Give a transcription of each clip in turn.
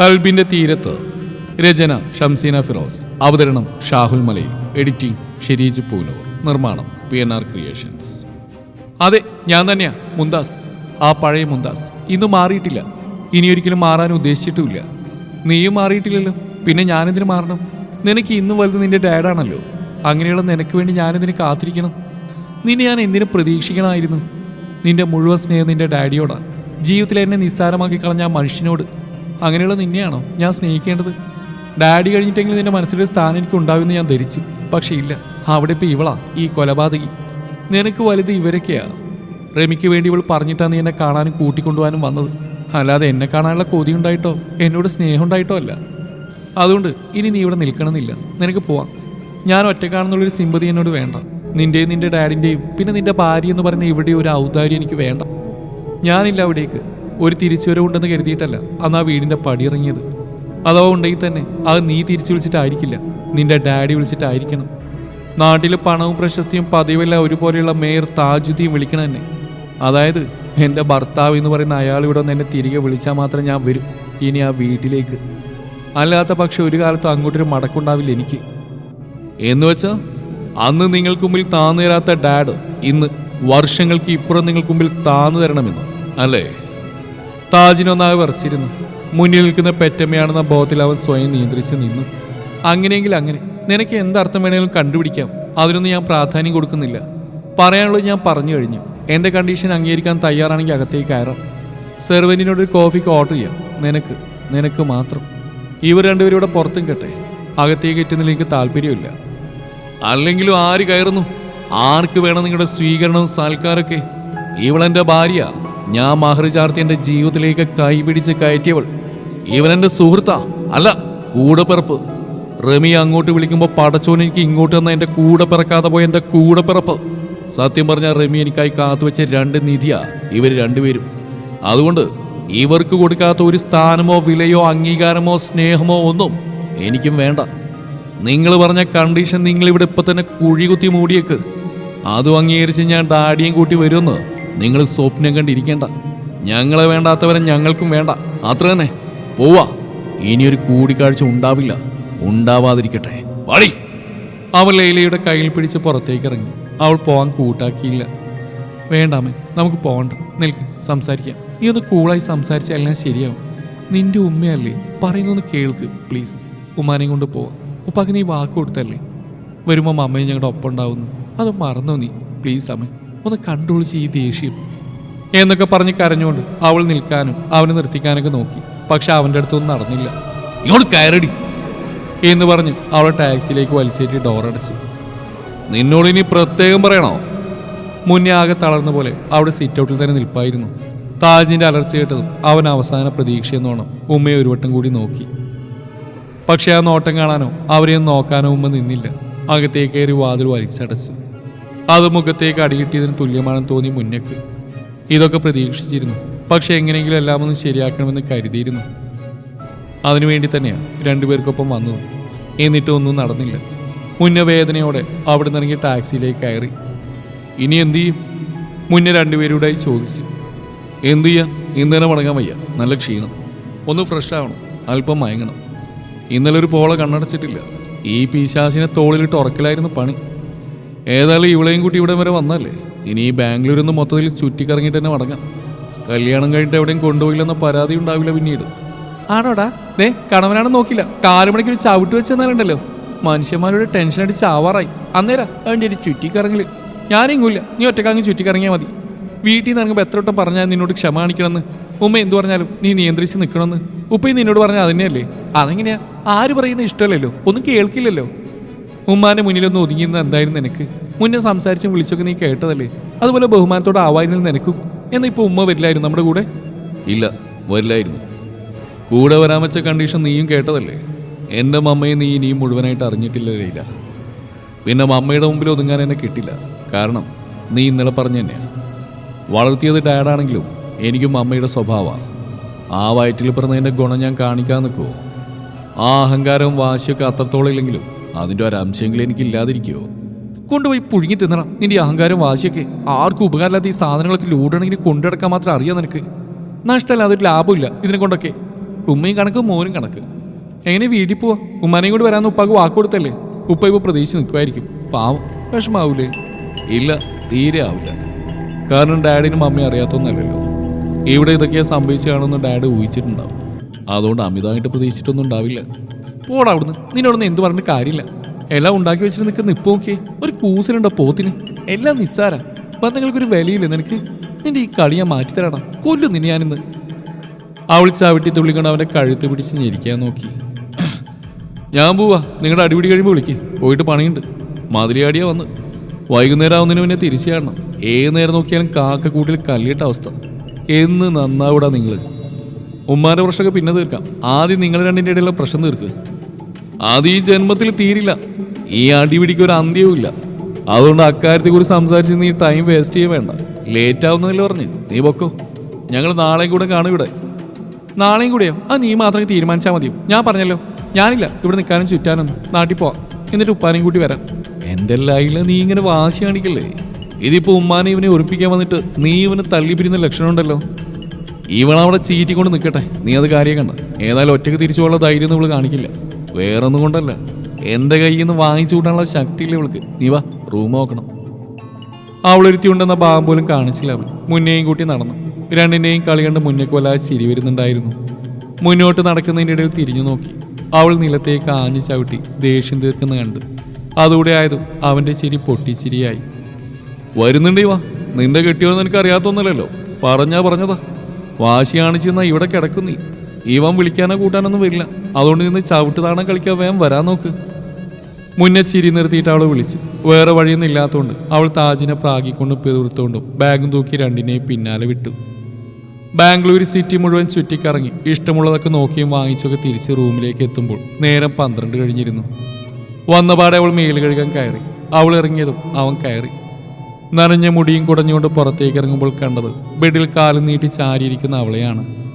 കൽബിന്റെ തീരത്ത് രചന ഷംസീന ഫിറോസ് അവതരണം ഷാഹുൽ മലയിൽ എഡിറ്റിംഗ് ഷെരീജ് പൂനൂർ നിർമ്മാണം പി എൻ ആർ ക്രിയേഷൻസ്. അതെ ഞാൻ തന്നെയാ മുന്താസ് ആ പഴയ മുന്താസ് ഇന്ന് മാറിയിട്ടില്ല. ഇനി ഒരിക്കലും മാറാൻ ഉദ്ദേശിച്ചിട്ടുമില്ല. നീയും മാറിയിട്ടില്ലല്ലോ. പിന്നെ ഞാനെന്തിനു മാറണം? നിനക്ക് ഇന്ന് വലുത് നിന്റെ ഡാഡാണല്ലോ. അങ്ങനെയുള്ള നിനക്ക് വേണ്ടി ഞാനെന്തിനു കാത്തിരിക്കണം? നിന്നെ ഞാൻ എന്തിനു പ്രതീക്ഷിക്കണമായിരുന്നു? നിന്റെ മുഴുവൻ സ്നേഹം നിന്റെ ഡാഡിയോടാണ് ജീവിതത്തിൽ എന്നെ നിസ്സാരമാക്കി കളഞ്ഞ ആ മനുഷ്യനോട് അങ്ങനെയുള്ള നിന്നെയാണോ ഞാൻ സ്നേഹിക്കേണ്ടത്? ഡാഡി കഴിഞ്ഞിട്ടെങ്കിലും നിന്റെ മനസ്സിലൊരു സ്ഥാനം എനിക്ക് ഉണ്ടാവുമെന്ന് ഞാൻ ധരിച്ചു. പക്ഷേ ഇല്ല അവിടെ ഇപ്പൊ ഇവളാ ഈ കൊലപാതകി. നിനക്ക് വലുത് ഇവരൊക്കെയാ. റമിക്ക് വേണ്ടി ഇവൾ പറഞ്ഞിട്ടാണ് നീ എന്നെ കാണാനും കൂട്ടിക്കൊണ്ടുപോകാനും വന്നത്. അല്ലാതെ എന്നെ കാണാനുള്ള കൊതി ഉണ്ടായിട്ടോ എന്നോട് സ്നേഹം ഉണ്ടായിട്ടോ അല്ല. അതുകൊണ്ട് ഇനി നീ ഇവിടെ നിൽക്കണമെന്നില്ല. നിനക്ക് പോവാം. ഞാൻ ഒറ്റക്കാണെന്നുള്ളൊരു സിമ്പതി എന്നോട് വേണ്ട. നിന്റെയും നിന്റെ ഡാഡിന്റെയും പിന്നെ നിന്റെ ഭാര്യ എന്ന് പറയുന്ന ഇവിടെ ഒരു ഔദാര്യം എനിക്ക് വേണ്ട. ഞാനില്ല അവിടേക്ക്. ഒരു തിരിച്ചുവരവുണ്ടെന്ന് കരുതിയിട്ടല്ല അന്ന് ആ വീടിന്റെ പടിയിറങ്ങിയത്. അഥവാ ഉണ്ടെങ്കിൽ തന്നെ അത് നീ തിരിച്ചു വിളിച്ചിട്ടായിരിക്കില്ല. നിന്റെ ഡാഡി വിളിച്ചിട്ടായിരിക്കണം. നാട്ടിൽ പണവും പ്രശസ്തിയും പതിവെല്ലാം ഒരുപോലെയുള്ള മേയർ താജുദ്ദീൻ വിളിക്കണം എന്നെ. അതായത് എന്റെ ഭർത്താവ് എന്ന് പറയുന്ന അയാൾ ഇവിടെ ഒന്ന് എന്നെ തിരികെ വിളിച്ചാൽ മാത്രം ഞാൻ വരും ഇനി ആ വീട്ടിലേക്ക്. അല്ലാത്ത പക്ഷെ ഒരു കാലത്തും അങ്ങോട്ടൊരു മടക്കുണ്ടാവില്ല എനിക്ക്. എന്ന് വെച്ചാ അന്ന് നിങ്ങൾക്ക് മുമ്പിൽ താന്നു തരാത്ത ഡാഡ് ഇന്ന് വർഷങ്ങൾക്ക് ഇപ്പുറം നിങ്ങൾക്ക് മുമ്പിൽ താന്നു തരണമെന്ന് അല്ലേ? താജിനൊന്നാകെ വിറച്ചിരുന്നു മുന്നിൽ നിൽക്കുന്ന പെറ്റമ്മയാണെന്ന ബോധത്തിൽ അവൻ സ്വയം നിയന്ത്രിച്ച് നിന്നു. അങ്ങനെയെങ്കിൽ അങ്ങനെ. നിനക്ക് എന്തർത്ഥം വേണമെങ്കിലും കണ്ടുപിടിക്കാം. അതിനൊന്നും ഞാൻ പ്രാധാന്യം കൊടുക്കുന്നില്ല. പറയാനുള്ളത് ഞാൻ പറഞ്ഞു കഴിഞ്ഞു. എന്റെ കണ്ടീഷൻ അംഗീകരിക്കാൻ തയ്യാറാണെങ്കിൽ അകത്തേക്ക് കയറാം. സെർവന്റിനോട് ഒരു കോഫിക്ക് ഓർഡർ ചെയ്യാം. നിനക്ക് നിനക്ക് മാത്രം. ഇവർ രണ്ടുപേരും പുറത്തും കെട്ടെ. അകത്തേക്ക് എറ്റുന്നതിൽ എനിക്ക് താല്പര്യമില്ല അല്ലെങ്കിലും ആര് കയറുന്നു? ആർക്ക് വേണം നിങ്ങളുടെ സ്വീകരണവും സൽക്കാരൊക്കെ ഇവളെന്റെ ഭാര്യ. ഞാൻ മഹർജാർത്തി എന്റെ ജീവിതത്തിലേക്ക് കൈപിടിച്ച് കയറ്റിയവൾ. ഇവൻ എന്റെ സുഹൃത്താ. അല്ല കൂടപ്പിറപ്പ്. റമി അങ്ങോട്ട് വിളിക്കുമ്പോൾ പടച്ചോൻ എനിക്ക് ഇങ്ങോട്ട് തന്ന എന്റെ കൂടെ പിറക്കാതെ പോയ എന്റെ കൂടെ പിറപ്പ് സത്യം പറഞ്ഞ റമി എനിക്കായി കാത്തുവെച്ച രണ്ട് നിധിയാ ഇവർ രണ്ടുപേരും. അതുകൊണ്ട് ഇവർക്ക് കൊടുക്കാത്ത ഒരു സ്ഥാനമോ വിലയോ അംഗീകാരമോ സ്നേഹമോ ഒന്നും എനിക്കും വേണ്ട. നിങ്ങൾ പറഞ്ഞ കണ്ടീഷൻ നിങ്ങളിവിടെ ഇപ്പൊ തന്നെ കുഴി കുത്തി മൂടിയേക്ക്. അതും അംഗീകരിച്ച് ഞാൻ ഡാഡിയും കൂട്ടി വരുമെന്ന് നിങ്ങൾ സ്വപ്നം കണ്ടിരിക്കേണ്ട. ഞങ്ങളെ വേണ്ടാത്തവരെ ഞങ്ങൾക്കും വേണ്ട. അത്ര തന്നെ. പോവാ. ഇനിയൊരു കൂടിക്കാഴ്ച ഉണ്ടാവില്ല. ഉണ്ടാവാതിരിക്കട്ടെ. വാടി. അവൾ ലൈലയുടെ കയ്യിൽ പിടിച്ച് പുറത്തേക്ക് ഇറങ്ങി അവൾ പോവാൻ കൂട്ടാക്കിയില്ല. വേണ്ടാമേ നമുക്ക് പോകണ്ട. നിൽക്ക് സംസാരിക്കാം. നീ ഒന്ന് കൂളായി സംസാരിച്ചാൽ എല്ലാം ശരിയാവും. നിന്റെ ഉമ്മയല്ലേ? പറയുന്നൊന്ന് കേൾക്ക് പ്ലീസ്. ഉമ്മാനെ കൊണ്ട് പോവാം. ഉപ്പാക്ക് നീ വാക്ക് കൊടുത്തല്ലേ? വരുമ്പോൾ അമ്മയും ഞങ്ങളുടെ ഒപ്പം ഉണ്ടാവുന്നു. അത് മറന്നോ നീ? പ്ലീസ് അമ്മൻ ഒന്ന് കൺട്രോൾ ചെയ്യ് ദേഷ്യം. എന്നൊക്കെ പറഞ്ഞ് കരഞ്ഞുകൊണ്ട് അവൾ നിൽക്കാനും അവനെ നിർത്തിക്കാനൊക്കെ നോക്കി. പക്ഷെ അവന്റെ അടുത്തൊന്നും നടന്നില്ല. ഇങ്ങോട്ട് കയറടി എന്ന് പറഞ്ഞ് അവളെ ടാക്സിയിലേക്ക് വലിച്ചേറ്റി ഡോർ അടച്ചു. നിന്നോട് ഇനി പ്രത്യേകം പറയണോ? മുന്നേ ആകെ തളർന്ന പോലെ അവിടെ സിറ്റ് ഔട്ടിൽ തന്നെ നിൽപ്പായിരുന്നു. താജിന്റെ അലർച്ച കേട്ടതും അവൻ അവസാന പ്രതീക്ഷയെന്നോണം ഉമ്മയെ ഒരു വട്ടം കൂടി നോക്കി. പക്ഷെ ആ നോട്ടം കാണാനോ അവരെയും നോക്കാനോ ഉമ്മ നിന്നില്ല. അകത്തേക്കേറി വാതിൽ വലിച്ചടച്ചു. അത് മുഖത്തേക്ക് അടികിട്ടിയതിന് തുല്യമാണെന്ന് തോന്നി മുന്നേക്ക്. ഇതൊക്കെ പ്രതീക്ഷിച്ചിരുന്നു. പക്ഷെ എങ്ങനെയെങ്കിലും എല്ലാം ഒന്ന് ശരിയാക്കണമെന്ന് കരുതിയിരുന്നു. അതിനുവേണ്ടി തന്നെയാണ് രണ്ടുപേർക്കൊപ്പം വന്നത്. എന്നിട്ടും ഒന്നും നടന്നില്ല. മുന്നേ വേദനയോടെ അവിടെ നിന്നിറങ്ങി ടാക്സിയിലേക്ക് കയറി. ഇനി എന്തു ചെയ്യും? മുന്നേ രണ്ടുപേരുടെ ചോദിച്ചു. എന്തു ചെയ്യാൻ ഇന്ന് തന്നെ മടങ്ങാൻ വയ്യ. നല്ല ക്ഷീണം. ഒന്ന് ഫ്രഷ് ആവണം. അല്പം മയങ്ങണം. ഇന്നലെ ഒരു പോള കണ്ണടച്ചിട്ടില്ല. ഈ പീശാസിനെ തോളിലിട്ട് ഉറക്കലായിരുന്നു പണി. ഏതായാലും ഇവളെയും കൂട്ടി ഇവിടെ വരെ വന്നല്ലേ ഇനി ഈ ബാംഗ്ലൂരിൽ നിന്ന് മൊത്തത്തിൽ ചുറ്റിക്കറങ്ങിയിട്ട് തന്നെ മടങ്ങാം. കല്യാണം കഴിഞ്ഞിട്ട് എവിടെയും കൊണ്ടുപോയില്ലെന്ന പരാതി ഉണ്ടാവില്ല പിന്നീട്. ആണോടാ? ദേ കണവനാണെന്ന് നോക്കില്ല. കാലുമണിക്ക് ഒരു ചവിട്ട് വെച്ച് തന്നാലുണ്ടല്ലോ. മനുഷ്യന്മാരുടെ ടെൻഷൻ അടിച്ച് ആവാറായി. അന്നേരാ അവന്റെ ഒരു ചുറ്റിക്കറങ്ങൽ. ഞാനെങ്ങൂല്ല. നീ ഒറ്റക്കാങ്ങ് ചുറ്റിക്കറങ്ങിയാൽ മതി. വീട്ടിൽ നിന്ന് ഇറങ്ങുമ്പോൾ എത്ര വട്ടം പറഞ്ഞാൽ നിന്നോട് ക്ഷമ കാണിക്കണമെന്ന്? ഉമ്മ എന്തു പറഞ്ഞാലും നീ നിയന്ത്രിച്ച് നിൽക്കണമെന്ന് ഉപ്പയും നിന്നോട് പറഞ്ഞാൽ അതന്നെയല്ലേ അതെങ്ങനെയാ? ആര് പറയുന്ന ഇഷ്ടമല്ലല്ലോ? ഒന്നും കേൾക്കില്ലല്ലോ? ഉമ്മാന്റെ മുന്നിലൊന്നും ഒതുങ്ങിയിരുന്ന എന്തായിരുന്നു നിനക്ക്? മുന്നേ സംസാരിച്ചും വിളിച്ചൊക്കെ നീ കേട്ടതല്ലേ? അതുപോലെ ബഹുമാനത്തോടെ ആവായിരുന്നു നിനക്കും? എന്ന ഇപ്പൊ ഉമ്മ വരില്ലായിരുന്നു നമ്മുടെ കൂടെ? ഇല്ല വരില്ലായിരുന്നു. കൂടെ വരാൻ വെച്ച കണ്ടീഷൻ നീയും കേട്ടതല്ലേ? എന്റെ മമ്മയെ നീ ഇനിയും മുഴുവനായിട്ട് അറിഞ്ഞിട്ടില്ല ലൈല പിന്നെ മമ്മയുടെ മുമ്പിൽ ഒതുങ്ങാൻ എന്നെ കിട്ടില്ല. കാരണം നീ ഇന്നലെ പറഞ്ഞു തന്നെയാ. വളർത്തിയത് ഡാഡാണെങ്കിലും എനിക്കും അമ്മയുടെ സ്വഭാവമാണ് ആ വയറ്റിൽ പിറന്നതിന്റെ ഗുണം ഞാൻ കാണിക്കാൻ നിൽക്കുമോ ആ അഹങ്കാരവും വാശിയൊക്കെ അത്രത്തോളം ഇല്ലെങ്കിലും അതിന്റെ ഒരംശമെങ്കിലും എനിക്ക് ഇല്ലാതിരിക്കുമോ കൊണ്ടുപോയി പുഴുങ്ങി തിന്നണം. നിന്റെ അഹങ്കാരം വാശിയൊക്കെ. ആർക്കും ഉപകാരമില്ലാത്ത ഈ സാധനങ്ങളൊക്കെ ലൂടണമെങ്കിൽ കൊണ്ടുനടക്കാൻ മാത്രം അറിയാം നിനക്ക്. നഷ്ടമല്ല അതൊരു ലാഭമില്ല ഇതിനെ കൊണ്ടൊക്കെ. ഉമ്മയും കണക്ക് മോനും കണക്ക്. എങ്ങനെ വീട്ടിൽ പോവാ? ഉമ്മാനെയും കൂടി വരാമെന്ന് ഉപ്പാക്ക് വാക്ക് കൊടുത്തല്ലേ? ഉപ്പ ഇപ്പോൾ പ്രതീക്ഷിച്ച് നിൽക്കുമായിരിക്കും പാവം വിഷമാവൂലേ? ഇല്ല തീരെ ആവില്ല. കാരണം ഡാഡിനും അമ്മയും അറിയാത്തൊന്നല്ലല്ലോ. ഇവിടെ ഇതൊക്കെയാ സംഭവിച്ചതാണെന്ന് ഡാഡ് ഊഹിച്ചിട്ടുണ്ടാവും. അതുകൊണ്ട് അമിതമായിട്ട് പ്രതീക്ഷിച്ചിട്ടൊന്നും ഉണ്ടാവില്ല. പോടാ അവിടുന്ന്. നിന്നോടൊന്നും എന്ത് പറഞ്ഞിട്ട് കാര്യമില്ല. എല്ലാം ഉണ്ടാക്കി വെച്ചിട്ട് നിൽക്കുന്ന ഇപ്പൊ നോക്കിയേ. ഒരു കൂസിലുണ്ടോ പോത്തിന്? എല്ലാം നിസ്സാര. ബന്ധങ്ങൾക്കൊരു വിലയില്ല നിനക്ക്? നിന്റെ ഈ കളി ഞാൻ മാറ്റിത്തരാടാ കൊല്ലു നിന്നെ ഞാനിന്ന്. അവൾ ചവിട്ടി തുള്ളിക്കൊണ്ട് അവന്റെ കഴുത്ത് പിടിച്ച് ഞെരിക്കാൻ നോക്കി. ഞാൻ പോവാ. നിങ്ങളുടെ അടിപിടി കഴിയുമ്പോൾ വിളിക്ക്. പോയിട്ട് പണിയുണ്ട്. മാതിരിയാടിയാ വന്ന്. വൈകുന്നേരം ആവുന്നതിന് മുന്നേ തിരിച്ചു കാണണം ഏത് നേരം നോക്കിയാലും കാക്കക്കൂട്ടിൽ കല്ലിട്ട അവസ്ഥ. എന്ന് നന്നാവിടാ നിങ്ങൾ ഉമ്മാന്റെ പ്രശ്നമൊക്കെ പിന്നെ തീർക്കാം. ആദ്യം നിങ്ങൾ രണ്ടിന്റെ ഇടയിലുള്ള പ്രശ്നം തീർക്ക്. അത് ഈ ജന്മത്തിൽ തീരില്ല. ഈ അടിപിടിക്ക് ഒരു അന്ത്യവും അതുകൊണ്ട് അക്കാര്യത്തെ കുറിച്ച് സംസാരിച്ച് നീ ടൈം വേസ്റ്റ് ചെയ്യാൻ വേണ്ട. ലേറ്റ് ആവുന്നതല്ലേ പറഞ്ഞ്. നീ പൊക്കോ. ഞങ്ങൾ നാളെ കൂടെ കാണും ഇവിടെ. നാളെയും കൂടെയോ? അത് നീ മാത്രമേ തീരുമാനിച്ചാൽ മതിയോ? ഞാൻ പറഞ്ഞല്ലോ. ഞാനില്ല. ഇവിടെ നിൽക്കാനും ചുറ്റാനൊന്നും. നാട്ടിൽ പോവാം. എന്നിട്ട് ഉപ്പാനെയും കൂട്ടി വരാം. എന്റെ ലൈല നീ ഇങ്ങനെ വാശി കാണിക്കല്ലേ? ഇതിപ്പോ ഉമ്മാനെ ഇവനെ ഒറിപ്പിക്കാൻ വന്നിട്ട് നീ ഇവനെ തള്ളി പിരിയുന്ന ലക്ഷണമുണ്ടല്ലോ. ഇവളവിടെ ചീറ്റിക്കൊണ്ട് നിൽക്കട്ടെ നീ അത് കാര്യം കണ്ട ഏതായാലും ഒറ്റയ്ക്ക് തിരിച്ചു പോകാനുള്ള ധൈര്യം നമ്മൾ കാണിക്കില്ല. വേറൊന്നും കൊണ്ടല്ല. എന്റെ കയ്യിൽ നിന്ന് വാങ്ങിച്ചു കൂട്ടാനുള്ള ശക്തിയില്ല ഇവൾക്ക്. നീ വാ റൂം നോക്കണം. അവളൊരുത്തി ഉണ്ടെന്ന ഭാവം പോലും കാണിച്ചില്ല അവൻ. മുന്നേയും കൂട്ടി നടന്നു. രണ്ടിനെയും കളി കണ്ട് മുന്നേക്ക് വല്ലാതെ ചിരി വരുന്നുണ്ടായിരുന്നു. മുന്നോട്ട് നടക്കുന്നതിന്റെ ഇടയിൽ തിരിഞ്ഞു നോക്കി. അവൾ നിലത്തേക്ക് ആഞ്ഞു ചവിട്ടി ദേഷ്യം തീർക്കുന്ന കണ്ട്. അതുകൂടെ ആയതും അവന്റെ ചിരി പൊട്ടിച്ചിരിയായി. വരുന്നുണ്ടേ വാ നിന്റെ കെട്ടിയോന്ന് എനിക്ക് അറിയാത്തൊന്നുമല്ലല്ലോ പറഞ്ഞാ പറഞ്ഞതാ. വാശി കാണിച്ചെന്നാ ഇവിടെ കിടക്കുന്നീ. ഇവൻ വിളിക്കാനോ കൂട്ടാനൊന്നും വരില്ല. അതുകൊണ്ട് നിന്ന് ചവിട്ട് താണം കളിക്കാൻ വേഗം വരാൻ നോക്ക്. മുന്നേ ചിരി നിർത്തിയിട്ട് അവൾ വിളിച്ച്. വേറെ വഴിയൊന്നും ഇല്ലാത്തതുകൊണ്ട് അവൾ താജിനെ പ്രാഗിക്കൊണ്ടും പിറുത്തുകൊണ്ടും ബാഗും തൂക്കി രണ്ടിനെയും പിന്നാലെ വിട്ടു. ബാംഗ്ലൂർ സിറ്റി മുഴുവൻ ചുറ്റിക്കറങ്ങി. ഇഷ്ടമുള്ളതൊക്കെ നോക്കിയും വാങ്ങിച്ചൊക്കെ തിരിച്ച് റൂമിലേക്ക് എത്തുമ്പോൾ നേരം പന്ത്രണ്ട് കഴിഞ്ഞിരുന്നു. വന്നപാടെ അവൾ മേൽ കഴുകാൻ കയറി. അവൾ ഇറങ്ങിയതും അവൻ കയറി. നനഞ്ഞ മുടിയും കുടഞ്ഞുകൊണ്ട് പുറത്തേക്ക് ഇറങ്ങുമ്പോൾ കണ്ടത് ബെഡിൽ കാലും നീട്ടി ചാരിയിരിക്കുന്ന അവളെയാണ്.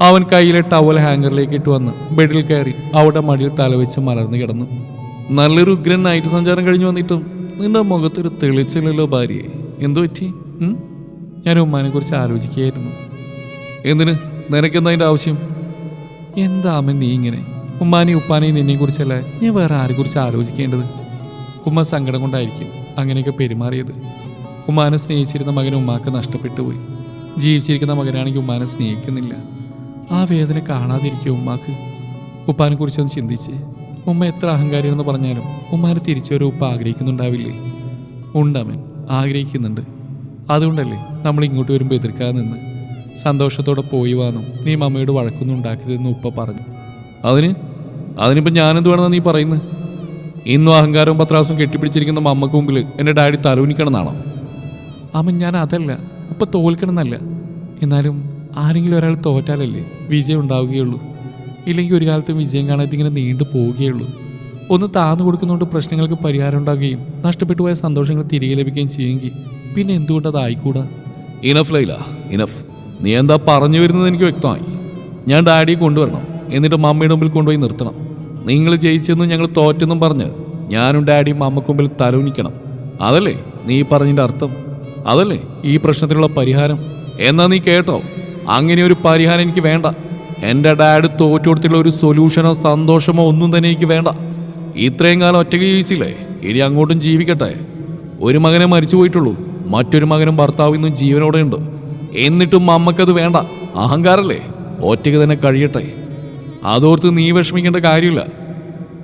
അവൻ കയ്യിലെ ടവൽ ഹാങ്ങറിലേക്ക് ഇട്ട് വന്ന് ബെഡിൽ കയറി അവിടെ മടിയിൽ തലവെച്ച് മലർന്നു കിടന്നു. നല്ലൊരു ഉഗ്രൻ നൈറ്റ് സഞ്ചാരം കഴിഞ്ഞു വന്നിട്ടും നിന്റെ മുഖത്തൊരു തെളിച്ചില്ലല്ലോ ഭാര്യയെ. എന്തു പറ്റി? ഞാൻ ഉമ്മാനെ കുറിച്ച് ആലോചിക്കുകയായിരുന്നു. എന്തിന്? നിനക്കെന്താ അതിന്റെ ആവശ്യം? എന്താ അമ്മ നീ ഇങ്ങനെ? ഉമ്മാനെയും ഉപ്പാനെയും നിന്നെ കുറിച്ചല്ല ഞാൻ വേറെ ആരെ കുറിച്ച് ആലോചിക്കേണ്ടത്? ഉമ്മ സങ്കടം കൊണ്ടായിരിക്കും അങ്ങനെയൊക്കെ പെരുമാറിയത്. ഉമ്മാനെ സ്നേഹിച്ചിരുന്ന മകൻ ഉമ്മാക്ക് നഷ്ടപ്പെട്ടു പോയി. ജീവിച്ചിരിക്കുന്ന മകനാണെങ്കിൽ ഉമ്മാനെ സ്നേഹിക്കുന്നില്ല. ആ വേദന കാണാതിരിക്കും ഉമ്മാക്ക്. ഉപ്പാനെ കുറിച്ചൊന്ന് ചിന്തിച്ച്. ഉമ്മ എത്ര അഹങ്കാരിയെന്ന് പറഞ്ഞാലും ഉമ്മാനെ തിരിച്ചു ഉപ്പ ആഗ്രഹിക്കുന്നുണ്ടാവില്ലേ? ഉണ്ടവൻ ആഗ്രഹിക്കുന്നുണ്ട്. അതുകൊണ്ടല്ലേ നമ്മൾ ഇങ്ങോട്ട് വരുമ്പോൾ എതിർക്കാതെ നിന്ന് സന്തോഷത്തോടെ പോയി വാന്നും നീ മമ്മയോട് വഴക്കൊന്നും ഉണ്ടാക്കരുതെന്ന് ഉപ്പ പറഞ്ഞു. അതിന്? അതിനിപ്പോൾ ഞാനെന്ത് വേണമെന്ന് നീ പറയുന്നു? ഇന്നും അഹങ്കാരവും പത്രാസും കെട്ടിപ്പിടിച്ചിരിക്കുന്ന മമ്മക്ക് മുമ്പിൽ എന്റെ ഡാഡി തലൂനിക്കണമെന്നാണോ അമ്മ ഞാൻ അതല്ല. ഉപ്പ തോൽക്കണമെന്നല്ല. എന്നാലും ആരെങ്കിലും ഒരാൾ തോറ്റാലല്ലേ വിജയം ഉണ്ടാവുകയുള്ളൂ. ഇല്ലെങ്കിൽ ഒരു കാലത്തും വിജയം കാണാതെ ഇങ്ങനെ നീണ്ടു പോവുകയുള്ളൂ. ഒന്ന് താന്നു കൊടുക്കുന്നതുകൊണ്ട് പ്രശ്നങ്ങൾക്ക് പരിഹാരം ഉണ്ടാകുകയും നഷ്ടപ്പെട്ടു പോയ സന്തോഷങ്ങൾ തിരികെ ലഭിക്കുകയും ചെയ്യുമെങ്കിൽ പിന്നെ എന്തുകൊണ്ട് അതായിക്കൂടാ ഇനഫ് ലൈല. ഇനഫ് നീ എന്താ പറഞ്ഞു വരുന്നത് എനിക്ക് വ്യക്തമായി. ഞാൻ ഡാഡിയെ കൊണ്ടുവരണം. എന്നിട്ട് മമ്മയുടെ മുമ്പിൽ കൊണ്ടുപോയി നിർത്തണം. നിങ്ങൾ ജയിച്ചെന്നും ഞങ്ങൾ തോറ്റെന്നും പറഞ്ഞ് ഞാനും ഡാഡിയും മമ്മക്ക് മുമ്പിൽ തലൂനിക്കണം. അതല്ലേ നീ പറഞ്ഞതിന്റെ അർത്ഥം? അതല്ലേ ഈ പ്രശ്നത്തിനുള്ള പരിഹാരം? എന്നാ നീ കേട്ടോ. അങ്ങനെ ഒരു പരിഹാരം എനിക്ക് വേണ്ട. എന്റെ ഡാഡ് തോറ്റു കൊടുത്തിട്ടുള്ള ഒരു സൊല്യൂഷനോ സന്തോഷമോ ഒന്നും തന്നെ എനിക്ക് വേണ്ട. ഇത്രയും കാലം ഒറ്റയ്ക്ക് ജീവിച്ചില്ലേ? ഇനി അങ്ങോട്ടും ജീവിക്കട്ടെ. ഒരു മകനെ മരിച്ചു പോയിട്ടുള്ളൂ. മറ്റൊരു മകനും ഭർത്താവ് ഇന്നും ജീവനോടെ ഉണ്ട്. എന്നിട്ടും അമ്മക്കത് വേണ്ട. അഹങ്കാരല്ലേ? ഒറ്റയ്ക്ക് തന്നെ കഴിയട്ടെ. അതോർത്ത് നീ വിഷമിക്കേണ്ട കാര്യമില്ല.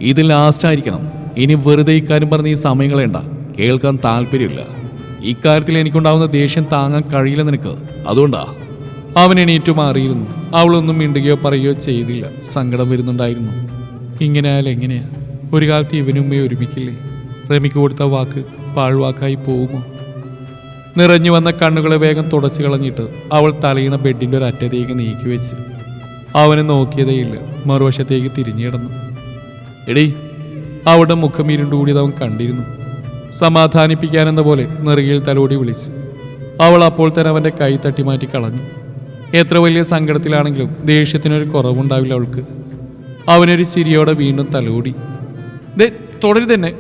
ഇത് ലാസ്റ്റ് ആയിരിക്കണം. ഇനി വെറുതെ ഇക്കാര്യം പറഞ്ഞ് ഈ സമയം കളയണ്ട. കേൾക്കാൻ താല്പര്യമില്ല. ഇക്കാര്യത്തിൽ എനിക്കുണ്ടാവുന്ന ദേഷ്യം താങ്ങാൻ കഴിയില്ല നിനക്ക്. അതുകൊണ്ടാ അവൻ എണീറ്റു മാറിയിരുന്നു. അവളൊന്നും മിണ്ടുകയോ പറയുകയോ ചെയ്തില്ല. സങ്കടം വരുന്നുണ്ടായിരുന്നു. ഇങ്ങനെ ആയാലും എങ്ങനെയാ ഒരു കാലത്ത് ഇവനുമ്മയെ ഒരുമിക്കില്ലേ? റമിക്ക് കൊടുത്ത വാക്ക് പാഴ്വാക്കായി പോകുമോ? നിറഞ്ഞു വന്ന കണ്ണുകളെ വേഗം തുടച്ചു കളഞ്ഞിട്ട് അവൾ തലയിണ ബെഡിന്റെ ഒരു അറ്റത്തേക്ക് നീക്കി വെച്ച് അവനെ നോക്കിയതേയില്ല മറുവശത്തേക്ക് തിരിഞ്ഞു കിടന്നു. എടീ അവളുടെ മുഖം ഇരുണ്ടുകൂടിയത് അവൻ കണ്ടിരുന്നു. സമാധാനിപ്പിക്കാനെന്ന പോലെ നെറുകയിൽ തലോടി വിളിച്ച്. അവൾ അപ്പോൾ തന്നെ അവന്റെ കൈ തട്ടി മാറ്റി കളഞ്ഞു. എത്ര വലിയ സങ്കടത്തിലാണെങ്കിലും ദേഷ്യത്തിനൊരു കുറവുണ്ടാവില്ല അവൾക്ക്. അവനൊരു ചിരിയോടെ വീണ്ടും തലോടി. ദേ തുടരുതന്നെ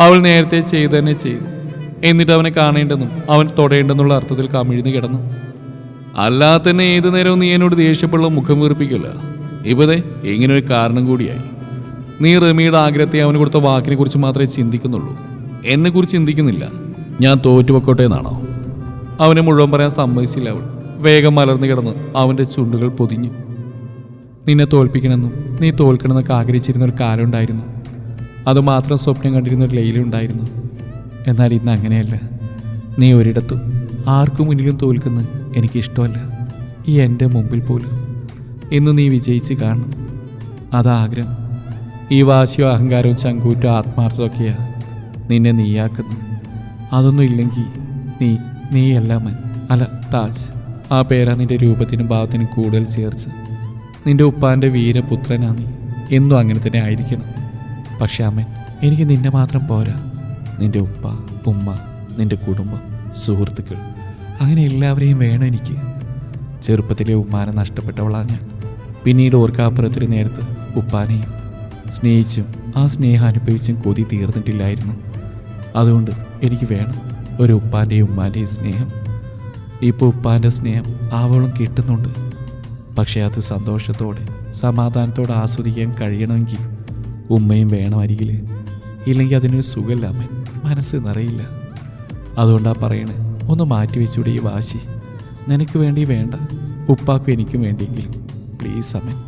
അവൾ നേരത്തെ ചെയ്തു തന്നെ ചെയ്തു. എന്നിട്ട് അവനെ കാണേണ്ടെന്നും അവൻ തൊടേണ്ടെന്നുള്ള അർത്ഥത്തിൽ കമിഴ്ന്നു കിടന്നു. അല്ലാതെ തന്നെ ഏതു നേരവും നീ എന്നോട് ദേഷ്യപ്പെടുള്ള മുഖം വീർപ്പിക്കില്ല ഇപ്പതേ ഇങ്ങനെ ഒരു കാരണം കൂടിയായി. നീ റമിയുടെ ആഗ്രഹത്തെ അവന് കൊടുത്ത വാക്കിനെ കുറിച്ച് മാത്രമേ ചിന്തിക്കുന്നുള്ളൂ. എന്നെക്കുറിച്ച് ചിന്തിക്കുന്നില്ല. ഞാൻ തോറ്റുപൊക്കോട്ടെ എന്നാണോ? അവനെ മുഴുവൻ പറയാൻ സമ്മതിച്ചില്ല അവൾ. വേഗം മലർന്നു കിടന്ന് അവന്റെ ചുണ്ടുകൾ പൊതിഞ്ഞു. നിന്നെ തോൽപ്പിക്കണമെന്നും നീ തോൽക്കണമെന്നൊക്കെ ആഗ്രഹിച്ചിരുന്ന ഒരു കാലം ഉണ്ടായിരുന്നു. അതുമാത്രം സ്വപ്നം കണ്ടിരുന്ന ഒരു ലൈല ഉണ്ടായിരുന്നു. എന്നാൽ ഇന്ന് അങ്ങനെയല്ല. നീ ഒരിടത്തും ആർക്കും മുന്നിലും തോൽക്കുന്ന എനിക്കിഷ്ടമല്ല. ഈ എന്റെ മുമ്പിൽ പോലും. ഇന്ന് നീ വിജയിച്ച് കാണണം. അതാഗ്രഹം ഈ വാശിയോ അഹങ്കാരവും ചങ്കൂറ്റോ ആത്മാർത്ഥമൊക്കെയാണ് നിന്നെ നീയാക്കുന്നു അതൊന്നും ഇല്ലെങ്കിൽ നീ നീയല്ല മൻ. അല്ല താജ്. ആ പേരാ നിന്റെ രൂപത്തിനും ഭാവത്തിനും കൂടുതൽ ചേർച്ച്. നിന്റെ ഉപ്പാന്റെ വീരപുത്രനാ നീ. എന്നും അങ്ങനെ തന്നെ ആയിരിക്കണം. പക്ഷേ അമ്മൻ എനിക്ക് നിന്നെ മാത്രം പോരാ. നിന്റെ ഉപ്പ ഉമ്മ നിന്റെ കുടുംബം സുഹൃത്തുക്കൾ അങ്ങനെ എല്ലാവരെയും വേണം എനിക്ക്. ചെറുപ്പത്തിലെ ഉമ്മാനെ നഷ്ടപ്പെട്ടവളാണ് ഞാൻ. പിന്നീട് ഓർക്കാപ്പുറത്തൊരു നേരത്ത് ഉപ്പാനെയും സ്നേഹിച്ചും ആ സ്നേഹം അനുഭവിച്ചും കൊതി തീർന്നിട്ടില്ലായിരുന്നു. അതുകൊണ്ട് എനിക്ക് വേണം ഒരു ഉപ്പാന്റെയും ഉമ്മാന്റെയും സ്നേഹം. ഇപ്പോൾ ഉപ്പാന്റെ സ്നേഹം ആവോളം കിട്ടുന്നുണ്ട്. പക്ഷേ അത് സന്തോഷത്തോടെ സമാധാനത്തോടെ ആസ്വദിക്കാൻ കഴിയണമെങ്കിൽ ഉമ്മയും വേണം ഇല്ലെങ്കിൽ അതിനൊരു സുഖമില്ല മനസ്സ് നിറയില്ല. അതുകൊണ്ടാണ് പറയണേ ഒന്ന് മാറ്റി വെച്ചൂടെ ഈ വാശി. നിനക്ക് വേണ്ടി വേണ്ട ഉപ്പാക്കും എനിക്കും വേണ്ടിയെങ്കിലും. പ്ലീസ് അമ്മ.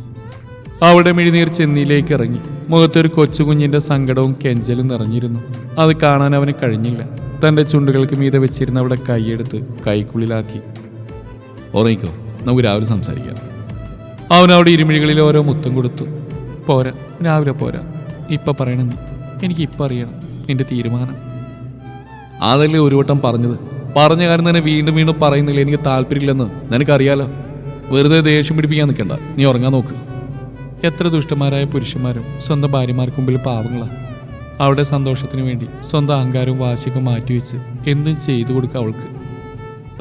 അവിടെ മിഴിനീർ ചെന്നിയിലേക്ക് ഇറങ്ങി. മുഖത്തൊരു കൊച്ചുകുഞ്ഞിന്റെ സങ്കടവും കെഞ്ചലും നിറഞ്ഞിരുന്നു. അത് കാണാൻ അവന് കഴിഞ്ഞില്ല. തന്റെ ചുണ്ടുകൾക്ക് മീതെ വെച്ചിരുന്ന അവിടെ കൈയെടുത്ത് കൈക്കുള്ളിലാക്കി. ഉറങ്ങിക്കോ നമുക്ക് രാവിലെ സംസാരിക്കാം. അവൻ ഇരുമിഴികളിൽ ഓരോ മുത്തം കൊടുത്തു. പോരാ രാവിലെ പോരാ. ഇപ്പം പറയണം നീ എനിക്ക് ഇപ്പം അറിയണം. നിന്റെ തീരുമാനം. അതല്ലേ ഒരു വട്ടം പറഞ്ഞത്. പറഞ്ഞ കാര്യം തന്നെ വീണ്ടും വീണ്ടും പറയുന്നില്ല. എനിക്ക് താല്പര്യമില്ലെന്ന്. നിനക്കറിയാലോ? വെറുതെ ദേഷ്യം പിടിപ്പിക്കാൻ നിൽക്കണ്ട. നീ ഉറങ്ങാൻ നോക്ക്. എത്ര ദുഷ്ടന്മാരായ പുരുഷന്മാരും സ്വന്തം ഭാര്യമാർക്ക് മുമ്പിൽ പാവങ്ങളാ. അവളുടെ സന്തോഷത്തിന് വേണ്ടി സ്വന്തം അഹങ്കാരവും വാശിയൊക്കെ മാറ്റിവെച്ച് എന്തും ചെയ്തു കൊടുക്കുക അവൾക്ക്.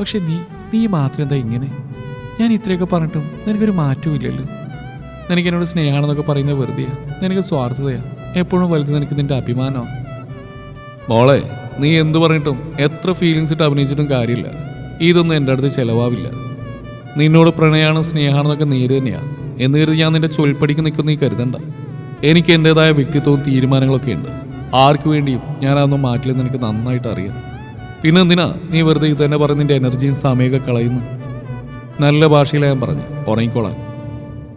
പക്ഷെ നീ നീ മാത്രം എന്താ ഇങ്ങനെ? ഞാൻ ഇത്രയൊക്കെ പറഞ്ഞിട്ടും നിനക്കൊരു മാറ്റവും ഇല്ലല്ലോ. നിനക്ക് എന്നോട് സ്നേഹമാണെന്നൊക്കെ പറയുന്നത് വെറുതെയാ. നിനക്ക് സ്വാർത്ഥതയാ. എപ്പോഴും വലുത് നിനക്ക് നിന്റെ അഭിമാനമോ. മോളെ നീ എന്ത് പറഞ്ഞിട്ടും എത്ര ഫീലിങ്സ് ഇട്ട് അഭിനയിച്ചിട്ടും കാര്യമില്ല. ഇതൊന്നും എന്റെ അടുത്ത് ചിലവാവില്ല. നിന്നോട് പ്രണയമാണ് സ്നേഹമാണെന്നൊക്കെ നീര് തന്നെയാ. എന്ന് കരുതി ഞാൻ നിന്റെ ചൊൽപ്പടിക്ക് നിൽക്കുന്ന നീ കരുതണ്ട. എനിക്ക് എന്റെതായ വ്യക്തിത്വവും തീരുമാനങ്ങളൊക്കെ ഉണ്ട് ആർക്കു വേണ്ടിയും ഞാൻ അതൊന്നും മാറ്റില്ലെന്ന് എനിക്ക് നന്നായിട്ട് അറിയാം. പിന്നെ എന്തിനാ നീ വെറുതെ ഇത് തന്നെ പറഞ്ഞ് നിന്റെ എനർജിയും സമയമൊക്കെ കളയുന്നു? നല്ല ഭാഷയിലെ ഞാൻ പറഞ്ഞു. ഉറങ്ങിക്കോളാൻ.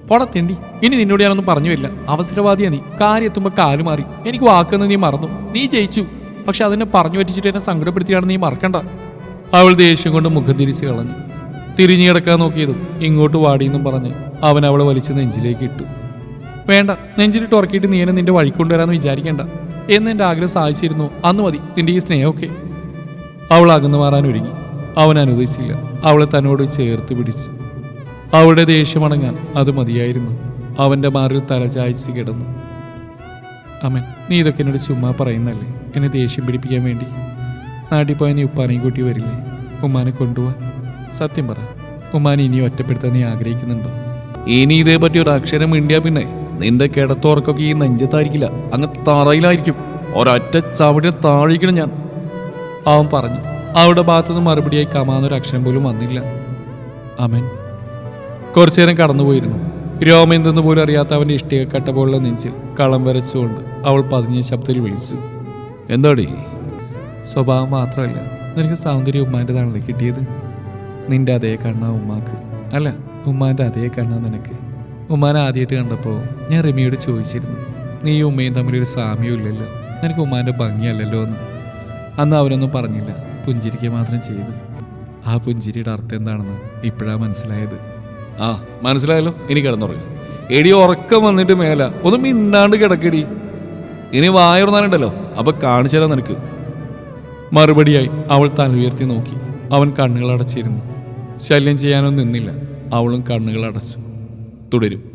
പൊടത്തേണ്ടി ഇനി നിന്നോട് ഞാനൊന്നും പറഞ്ഞു വരില്ല അവസരവാദിയാ നീ. കാര്യം എത്തുമ്പോൾ കാൽ മാറി. എനിക്ക് വാക്കെന്ന് നീ മറന്നു. നീ ജയിച്ചു. പക്ഷെ അതിനെ പറഞ്ഞു പറ്റിച്ചിട്ട് എന്നെ സങ്കടപ്പെടുത്തിയാണ് നീ മറക്കണ്ട. അവൾ ദേഷ്യം കൊണ്ട് മുഖം തിരിച്ച് കളഞ്ഞു. തിരിഞ്ഞു കിടക്കാൻ നോക്കിയതും ഇങ്ങോട്ട് വാടിയെന്നും പറഞ്ഞ് അവൻ അവളെ വലിച്ച് നെഞ്ചിലേക്ക് ഇട്ടു. വേണ്ട നെഞ്ചിലിട്ട് ഉറക്കിയിട്ട് നീ എന്നെ നിന്റെ വഴി കൊണ്ടുവരാന്ന് വിചാരിക്കേണ്ട. എന്ന് എന്റെ ആഗ്രഹം സാധിച്ചിരുന്നു. അന്ന് മതി നിന്റെ ഈ സ്നേഹമൊക്കെ. അവൾ അകന്നു മാറാൻ ഒരുങ്ങി. അവൻ അനുവദിച്ചില്ല. അവളെ തന്നോട് ചേർത്ത് പിടിച്ചു. അവളുടെ ദേഷ്യമടങ്ങാൻ അത് മതിയായിരുന്നു. അവന്റെ മാറിൽ തലചായ്ച്ച് കിടന്നു. അമ്മൻ നീ ഇതൊക്കെ എന്നോട് ചുമ്മാ പറയുന്നല്ലേ എന്നെ ദേഷ്യം പിടിപ്പിക്കാൻ വേണ്ടി. നാട്ടിൽ പോയ നീ ഉപ്പാനെയും കൂട്ടി വരില്ലേ? ഉമ്മാനെ കൊണ്ടുപോവാൻ. സത്യം പറ. ഉമ്മാനെ ഇനി ഒറ്റപ്പെടുത്താൻ നീ ആഗ്രഹിക്കുന്നുണ്ടോ? ഇനി ഇതേ ഒരു അക്ഷരം മിണ്ടിയാ പിന്നെ. നിന്റെ കിടത്തോർക്കൊക്കെ ഈ നെഞ്ചത്തായിരിക്കില്ല. അങ്ങ് തറയിലായിരിക്കും. ഒരൊറ്റ ചവിടി താഴിക്കണം ഞാൻ. അവൻ പറഞ്ഞു അവളുടെ ഭാഗത്തുനിന്ന് മറുപടിയായി കമാന്നൊരു അക്ഷരം പോലും വന്നില്ല. അമൻ കുറച്ചു നേരം കടന്നുപോയിരുന്നു. രോമ എന്തെന്ന് പോലും അറിയാത്ത അവന്റെ ഇഷ്ടികക്കട്ട പോലുള്ള നെഞ്ചിൽ കളം വരച്ചുകൊണ്ട് അവൾ പതിഞ്ഞ ശബ്ദത്തിൽ വിളിച്ചു. എന്താടി? സ്വഭാവം മാത്രമല്ല. നിനക്ക് സൗന്ദര്യം ഉമ്മാന്റെതാണല്ലോ കിട്ടിയത്? നിന്റെ അതേ കണ്ണാ ഉമ്മാക്ക്. അല്ല ഉമ്മാന്റെ അതേ കണ്ണാ നിനക്ക്. ഉമ്മാനെ ആദ്യമായിട്ട് കണ്ടപ്പോൾ ഞാൻ റമിയോട് ചോദിച്ചിരുന്നു നീ ഉമ്മയും തമ്മിലൊരു സാമ്യവും ഇല്ലല്ലോ. നിനക്ക് ഉമ്മാന്റെ ഭംഗിയല്ലല്ലോ എന്ന്. അന്ന് അവനൊന്നും പറഞ്ഞില്ല. പുഞ്ചിരിക്കുക മാത്രം ചെയ്തു. ആ പുഞ്ചിരിയുടെ അർത്ഥം എന്താണെന്ന് ഇപ്പോഴാ മനസ്സിലായത്. ആ മനസ്സിലായല്ലോ. ഇനി കിടന്നുറങ്ങി. എടി ഉറക്കം വന്നിട്ട് മേല. ഒന്ന് മിണ്ടാണ്ട് കിടക്കടി. ഇനി വായുറന്നാലുണ്ടല്ലോ. അപ്പൊ കാണിച്ചു തരാം നിനക്ക്. മറുപടിയായി അവൾ തല ഉയർത്തി നോക്കി. അവൻ കണ്ണുകൾ അടച്ചിരുന്നു ശല്യം ചെയ്യാനൊന്നും നിന്നില്ല. അവളും കണ്ണുകൾ അടച്ചു തുടരും.